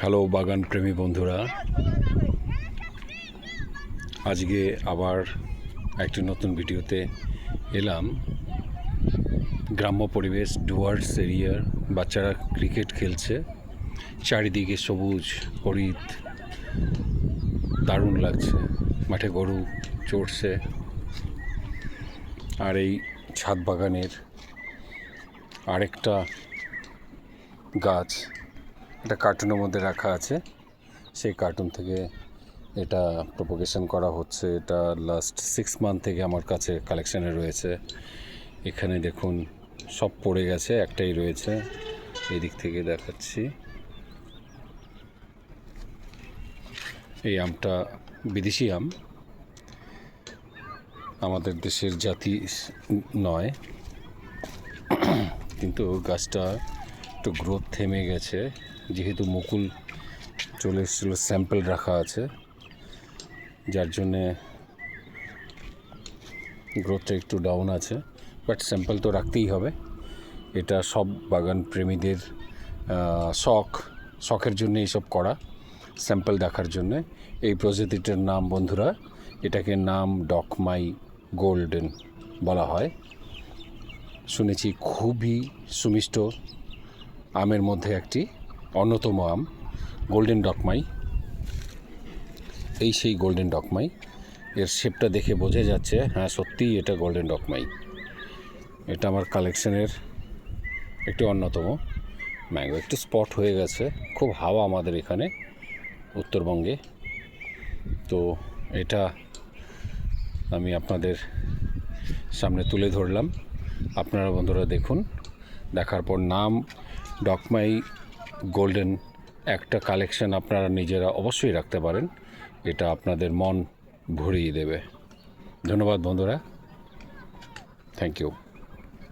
Hello বাগান প্রেমী বন্ধুরা। আজকে আবার একটি নতুন ভিডিওতে এলাম। গ্রাম্য পরিবেশ, ডুয়ার্স এরিয়ার বাচ্চারা ক্রিকেট খেলছে। চারিদিকে সবুজ হরিত দারুণ লাগছে। মাঠে গরু চড়ছে। আর এই ছাদ বাগানের আরেকটা গাছ এটা কার্টুনের মধ্যে রাখা আছে। সেই কার্টুন থেকে এটা প্রপোগেশন করা হচ্ছে। এটা লাস্ট সিক্স মান্থ থেকে আমার কাছে কালেকশানে রয়েছে। এখানে দেখুন, সব পড়ে গেছে, একটাই রয়েছে। এদিক থেকে দেখাচ্ছি। এই আমটা বিদেশি আম। আমাদের দেশের জাতি নয়। কিন্তু গাছটা একটু গ্রোথ থেমে গেছে। যেহেতু মুকুল চলে এসেছিল স্যাম্পল রাখা আছে। যার জন্যে গ্রোথটা একটু ডাউন আছে। বাট স্যাম্পল তো রাখতেই হবে। এটা সব বাগান প্রেমীদের শখ। শখের জন্য এইসব করা স্যাম্পল দেখার জন্যে। এই প্রজাতিটার নাম, বন্ধুরা, এটাকে নাম ডকমাই গোল্ডেন বলা হয়। শুনেছি খুবই সুমিষ্ট আমের মধ্যে একটি অন্যতম আম গোল্ডেন ডকমাই এই সেই গোল্ডেন ডকমাই এর শেপটা দেখে বোঝা যাচ্ছে হ্যাঁ সত্যিই এটা গোল্ডেন ডকমাই এটা আমার কালেকশনের একটি অন্যতম ম্যাঙ্গো একটু স্পট হয়ে গেছে, খুব হাওয়া আমাদের এখানে উত্তরবঙ্গে। তো এটা আমি আপনাদের সামনে তুলে ধরলাম। আপনারা বন্ধুরা দেখুন, দেখার পর নাম ডকমাই গোল্ডেন একটা কালেকশন আপনারা নিজেরা অবশ্যই রাখতে পারেন। এটা আপনাদের মন ভরিয়ে দেবে। ধন্যবাদ বন্ধুরা। Thank you